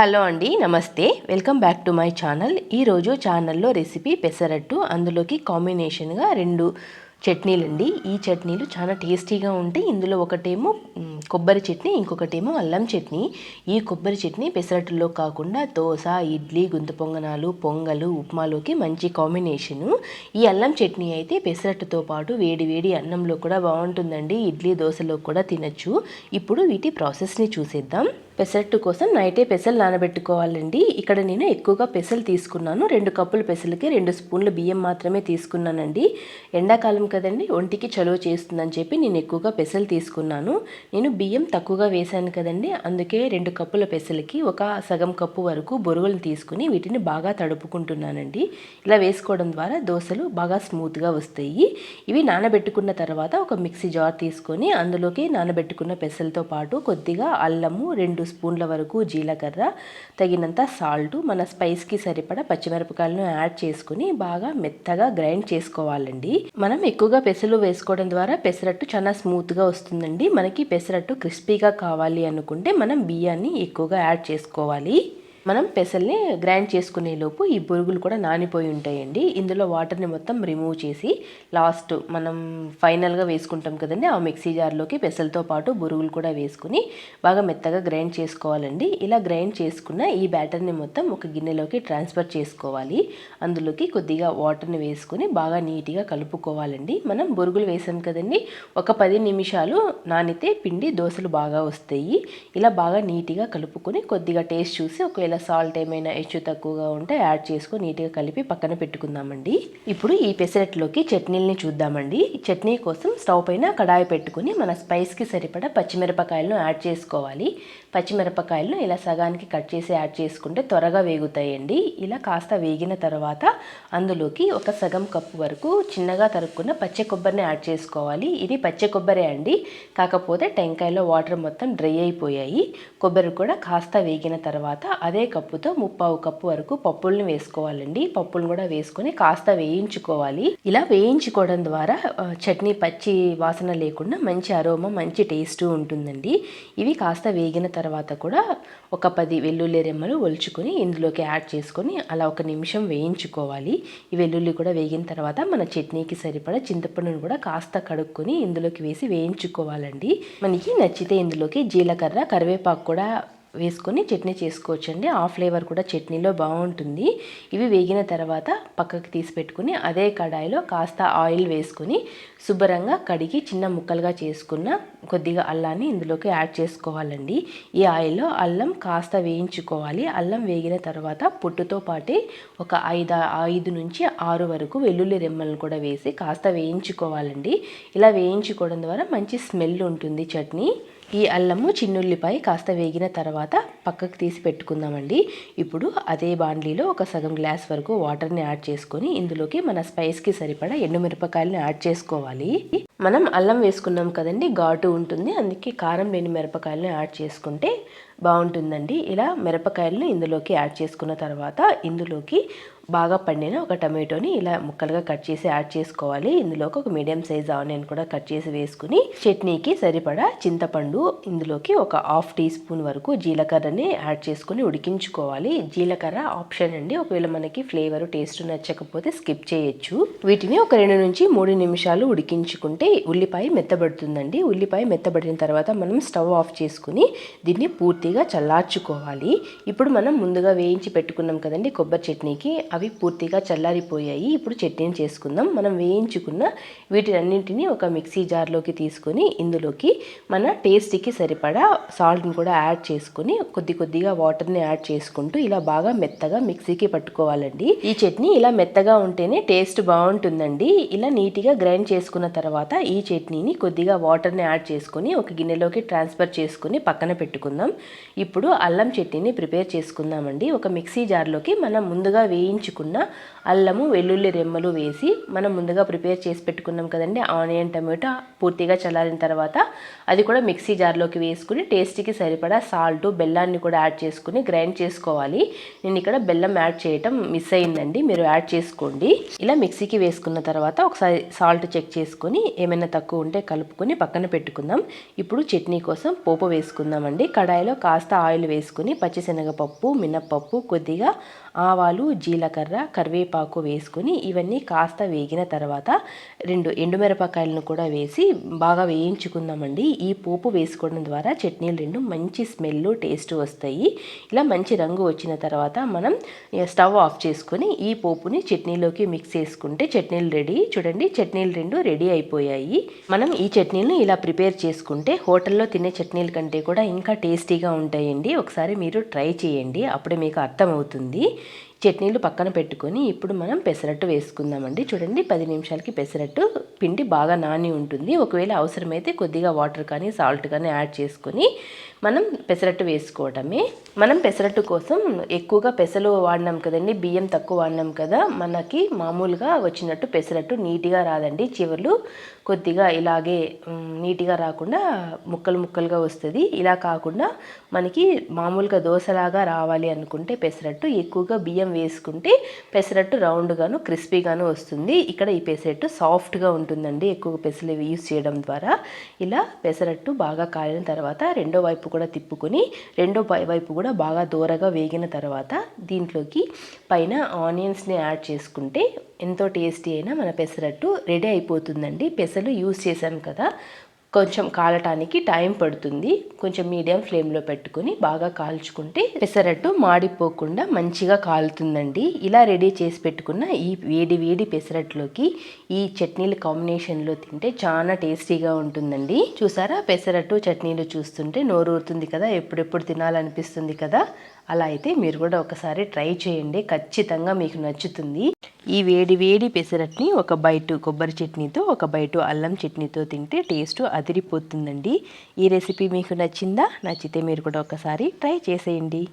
Hello అండి నమస్తే. Welcome back to my channel. ఈరోజు ఛానల్లో రెసిపీ పెసరట్టు. అందులోకి కాంబినేషన్గా రెండు చట్నీలండి. ఈ చట్నీలు చాలా టేస్టీగా ఉంటాయి. ఇందులో ఒకటేమో కొబ్బరి చట్నీ ఇంకొకటేమో అల్లం చట్నీ. ఈ కొబ్బరి చట్నీ పెసరట్టులో కాకుండా దోశ ఇడ్లీ గుంత పొంగనాలు పొంగలు ఉప్మాలోకి మంచి కాంబినేషను. ఈ అల్లం చట్నీ అయితే పెసరట్టుతో పాటు వేడి వేడి అన్నంలో కూడా బాగుంటుందండి. ఇడ్లీ దోశలో కూడా తినచ్చు. ఇప్పుడు వీటి ప్రాసెస్ని చూసేద్దాం. పెసరట్టు కోసం నైటే పెసలు నానబెట్టుకోవాలండి. ఇక్కడ నేను ఎక్కువగా పెసలు తీసుకున్నాను. రెండు కప్పుల పెసలకి రెండు స్పూన్ల బియ్యం మాత్రమే తీసుకున్నానండి. ఎండాకాలం కదండి ఒంటికి చలువ చేస్తుందని చెప్పి నేను ఎక్కువగా పెసలు తీసుకున్నాను. నేను బియ్యం తక్కువగా వేశాను కదండి అందుకే రెండు కప్పుల పెసలకి ఒక సగం కప్పు వరకు బొరుగులు తీసుకుని వీటిని బాగా తడుపుకుంటున్నానండి. ఇలా వేసుకోవడం ద్వారా దోశలు బాగా స్మూత్గా వస్తాయి. ఇవి నానబెట్టుకున్న తర్వాత ఒక మిక్సీ జార్ తీసుకొని అందులోకి నానబెట్టుకున్న పెసలతో పాటు కొద్దిగా అల్లము రెండు స్పూన్ల వరకు జీలకర్ర తగినంత సాల్ట్ మన స్పైస్కి సరిపడా పచ్చిమిరపకాయలను యాడ్ చేసుకుని బాగా మెత్తగా గ్రైండ్ చేసుకోవాలండి. మనం ఎక్కువగా పెసలు వేసుకోవడం ద్వారా పెసరట్టు చాలా స్మూత్గా వస్తుందండి. మనకి పెసరట్టు క్రిస్పీగా కావాలి అనుకుంటే మనం బియ్యాన్ని ఎక్కువగా యాడ్ చేసుకోవాలి. మనం పెసల్ని గ్రైండ్ చేసుకునే లోపు ఈ బురుగులు కూడా నానిపోయి ఉంటాయండి. ఇందులో వాటర్ని మొత్తం రిమూవ్ చేసి లాస్ట్ మనం ఫైనల్గా వేసుకుంటాం కదండి. ఆ మిక్సీ జార్లోకి పెసలతో పాటు బురుగులు కూడా వేసుకుని బాగా మెత్తగా గ్రైండ్ చేసుకోవాలండి. ఇలా గ్రైండ్ చేసుకున్న ఈ బ్యాటర్ని మొత్తం ఒక గిన్నెలోకి ట్రాన్స్ఫర్ చేసుకోవాలి. అందులోకి కొద్దిగా వాటర్ని వేసుకుని బాగా నీట్గా కలుపుకోవాలండి. మనం బురుగులు వేసాం కదండి. ఒక పది నిమిషాలు నానితే పిండి దోశలు బాగా వస్తాయి. ఇలా బాగా నీట్గా కలుపుకొని కొద్దిగా టేస్ట్ చూసి ఒకవేళ సాల్ట్ ఏమైనా హెచ్చు తక్కువగా ఉంటే యాడ్ చేసుకుని నీట్గా కలిపి పక్కన పెట్టుకుందామండి. ఇప్పుడు ఈ పెసరట్లోకి చట్నీలని చూద్దామండి. ఈ చట్నీ కోసం స్టవ్ పైన కడాయి పెట్టుకుని మన స్పైస్కి సరిపడా పచ్చిమిరపకాయలను యాడ్ చేసుకోవాలి. పచ్చిమిరపకాయలను ఇలా సగానికి కట్ చేసి యాడ్ చేసుకుంటే త్వరగా వేగుతాయండి. ఇలా కాస్త వేగిన తర్వాత అందులోకి ఒక సగం కప్పు వరకు చిన్నగా తరుక్కున్న పచ్చి కొబ్బరిని యాడ్ చేసుకోవాలి. ఇది పచ్చి కొబ్బరే అండి. కాకపోతే టెంకాయలో వాటర్ మొత్తం డ్రై అయిపోయాయి. కొబ్బరి కూడా కాస్త వేగిన తర్వాత అదే కప్పుతో ముప్పావు కప్పు వరకు పప్పుల్ని వేసుకోవాలండి. పప్పులు కూడా వేసుకొని కాస్త వేయించుకోవాలి. ఇలా వేయించుకోవడం ద్వారా చట్నీ పచ్చి వాసన లేకుండా మంచి అరోమా మంచి టేస్ట్ ఉంటుందండి. ఇవి కాస్త వేగిన తర్వాత కూడా ఒక పది వెల్లుల్లి రెమ్మలు ఒలుచుకొని ఇందులోకి యాడ్ చేసుకొని అలా ఒక నిమిషం వేయించుకోవాలి. ఈ వెల్లుల్లి కూడా వేగిన తర్వాత మన చట్నీకి సరిపడా చింతపండును కూడా కాస్త కడుక్కొని ఇందులోకి వేసి వేయించుకోవాలండి. మనకి నచ్చితే ఇందులోకి జీలకర్ర కరివేపాకు కూడా వేసుకొని చట్నీ చేసుకోవచ్చండి. ఆ ఫ్లేవర్ కూడా చట్నీలో బాగుంటుంది. ఇవి వేగిన తర్వాత పక్కకి తీసి పెట్టుకుని అదే కడాయిలో కాస్త ఆయిల్ వేసుకొని శుభ్రంగా కడిగి చిన్న ముక్కలుగా చేసుకున్న కొద్దిగా అల్లాన్ని ఇందులోకి యాడ్ చేసుకోవాలండి. ఈ ఆయిల్లో అల్లం కాస్త వేయించుకోవాలి. అల్లం వేగిన తర్వాత పొట్టుతో పాటే ఒక ఐదు ఐదు నుంచి ఆరు వరకు వెల్లుల్లి రెమ్మలను కూడా వేసి కాస్త వేయించుకోవాలండి. ఇలా వేయించుకోవడం ద్వారా మంచి స్మెల్ ఉంటుంది చట్నీ. ఈ అల్లము చిన్నుల్లిపాయ కాస్త వేగిన తర్వాత పక్కకు తీసి పెట్టుకుందామండి. ఇప్పుడు అదే బాండ్లీలో ఒక సగం గ్లాస్ వరకు వాటర్ని యాడ్ చేసుకొని ఇందులోకి మన స్పైస్కి సరిపడా ఎండుమిరపకాయలను యాడ్ చేసుకోవాలి. మనం అల్లం వేసుకున్నాం కదండి ఘాటు ఉంటుంది. అందుకే కారం లేని మిరపకాయలను యాడ్ చేసుకుంటే బాగుంటుందండి. ఇలా మిరపకాయలను ఇందులోకి యాడ్ చేసుకున్న తర్వాత ఇందులోకి బాగా పండిన ఒక టమాటోని ఇలా ముక్కలుగా కట్ చేసి యాడ్ చేసుకోవాలి. ఇందులోకి ఒక మీడియం సైజ్ ఆనియన్ కూడా కట్ చేసి వేసుకుని చట్నీకి సరిపడా చింతపండు ఇందులోకి ఒక హాఫ్ టీ స్పూన్ వరకు జీలకర్రని యాడ్ చేసుకుని ఉడికించుకోవాలి. జీలకర్ర ఆప్షన్ అండి. ఒకవేళ మనకి ఫ్లేవర్ టేస్ట్ నచ్చకపోతే స్కిప్ చేయొచ్చు. వీటిని ఒక రెండు నుంచి మూడు నిమిషాలు ఉడికించుకుంటే ఉల్లిపాయ మెత్తబడుతుందండి. ఉల్లిపాయ మెత్తబడిన తర్వాత మనం స్టవ్ ఆఫ్ చేసుకుని దీన్ని పూర్తిగా చల్లార్చుకోవాలి. ఇప్పుడు మనం ముందుగా వేయించి పెట్టుకున్నాం కదండి కొబ్బరి చట్నీకి అవి పూర్తిగా చల్లారిపోయాయి. ఇప్పుడు చట్నీని చేసుకుందాం. మనం వేయించుకున్న వీటినన్నింటినీ ఒక మిక్సీ జార్లోకి తీసుకొని ఇందులోకి మన టేస్ట్కి సరిపడా సాల్ట్ని కూడా యాడ్ చేసుకొని కొద్ది కొద్దిగా వాటర్ని యాడ్ చేసుకుంటూ ఇలా బాగా మెత్తగా మిక్సీకి పట్టుకోవాలండి. ఈ చట్నీ ఇలా మెత్తగా ఉంటేనే టేస్ట్ బాగుంటుందండి. ఇలా నీట్గా గ్రైండ్ చేసుకున్న తర్వాత ఈ చట్నీని కొద్దిగా వాటర్ని యాడ్ చేసుకొని ఒక గిన్నెలోకి ట్రాన్స్ఫర్ చేసుకుని పక్కన పెట్టుకుందాం. ఇప్పుడు అల్లం చట్నీని ప్రిపేర్ చేసుకుందామండి. ఒక మిక్సీ జార్లోకి మనం ముందుగా వేయించుకున్న అల్లము వెల్లుల్లి రెమ్మలు వేసి మనం ముందుగా ప్రిపేర్ చేసి పెట్టుకున్నాం కదండి. ఆనియన్ టమాటో పూర్తిగా చల్లారిన తర్వాత అది కూడా మిక్సీ జార్లోకి వేసుకుని టేస్ట్కి సరిపడా సాల్ట్ బెల్లాన్ని కూడా యాడ్ చేసుకుని గ్రైండ్ చేసుకోవాలి. నేను ఇక్కడ బెల్లం యాడ్ చేయటం మిస్ అయిందండి. మీరు యాడ్ చేసుకోండి. ఇలా మిక్సీకి వేసుకున్న తర్వాత ఒకసారి సాల్ట్ చెక్ చేసుకొని ఏమైనా తక్కువ ఉంటే కలుపుకొని పక్కన పెట్టుకుందాం. ఇప్పుడు చట్నీ కోసం పోపు వేసుకుందామండి. కడాయిలో కాస్త ఆయిల్ వేసుకుని పచ్చిశనగపప్పు మినప్పప్పు కొద్దిగా ఆవాలు జీలకర్ర కరివేపాకు వేసుకొని ఇవన్నీ కాస్త వేగిన తర్వాత రెండు ఎండుమిరపకాయలను కూడా వేసి బాగా వేయించుకుందామండి. ఈ పోపు వేసుకోవడం ద్వారా చట్నీలు రెండు మంచి స్మెల్ టేస్ట్ వస్తాయి. ఇలా మంచి రంగు వచ్చిన తర్వాత మనం స్టవ్ ఆఫ్ చేసుకొని ఈ పోపుని చట్నీలోకి మిక్స్ చేసుకుంటే చట్నీలు రెడీ. చూడండి చట్నీలు రెండు రెడీ అయిపోయాయి. మనం ఈ చట్నీలను ఇలా ప్రిపేర్ చేసుకుంటే హోటల్లో తినే చట్నీల కంటే కూడా ఇంకా టేస్టీగా ఉంటాయండి. ఒకసారి మీరు ట్రై చేయండి. అప్పుడే మీకు అర్థమవుతుంది. చట్నీలు పక్కన పెట్టుకొని ఇప్పుడు మనం పెసరట్టు వేసుకుందామండి. చూడండి పది నిమిషాలకి పెసరట్టు పిండి బాగా నాని ఉంటుంది. ఒకవేళ అవసరమైతే కొద్దిగా వాటర్ కానీ సాల్ట్ కానీ యాడ్ చేసుకొని మనం పెసరట్టు వేసుకోవటమే. మనం పెసరట్టు కోసం ఎక్కువగా పెసలు వాడినాం కదండి బియ్యం తక్కువ వాడినాం కదా మనకి మామూలుగా వచ్చినట్టు పెసరట్టు నీట్గా రాదండి. చివర్లు కొద్దిగా ఇలాగే నీట్గా రాకుండా ముక్కలు ముక్కలుగా వస్తుంది. ఇలా కాకుండా మనకి మామూలుగా దోశలాగా రావాలి అనుకుంటే పెసరట్టు ఎక్కువగా బియ్యం వేసుకుంటే పెసరట్టు రౌండ్గాను క్రిస్పీగాను వస్తుంది. ఇక్కడ ఈ పెసరట్టు సాఫ్ట్గా ఉంటుందండి ఎక్కువ పెసలు యూస్ చేయడం ద్వారా. ఇలా పెసరట్టు బాగా కాలిన తర్వాత రెండో వైపు కూడా తిప్పుకొని రెండో వై- వైపు కూడా బాగా దూరగా వేగిన తర్వాత దీంట్లోకి పైన ఆనియన్స్ని యాడ్ చేసుకుంటే ఎంతో టేస్టీ అయినా మన పెసరట్టు రెడీ అయిపోతుందండి. పెసలు యూస్ చేశాం కదా కొంచెం కాలటానికి టైం పడుతుంది. కొంచెం మీడియం ఫ్లేమ్లో పెట్టుకొని బాగా కాల్చుకుంటే పెసరట్టు మాడిపోకుండా మంచిగా కాలుతుందండి. ఇలా రెడీ చేసి పెట్టుకున్న ఈ వేడి వేడి పెసరట్టులోకి ఈ చట్నీల కాంబినేషన్లో తింటే చాలా టేస్టీగా ఉంటుందండి. చూసారా? పెసరట్టు చట్నీలు చూస్తుంటే నోరూరుతుంది కదా? ఎప్పుడెప్పుడు తినాలనిపిస్తుంది కదా? అలా అయితే మీరు కూడా ఒకసారి ట్రై చేయండి. ఖచ్చితంగా మీకు నచ్చుతుంది. ఈ వేడి వేడి పెసరట్ని ఒక బయట కొబ్బరి చట్నీతో ఒక బయట అల్లం చట్నీతో తింటే టేస్ట్ అదిరిపోతుందండి. ఈ రెసిపీ మీకు నచ్చిందా? నచ్చితే మీరు కూడా ఒకసారి ట్రై చేసేయండి.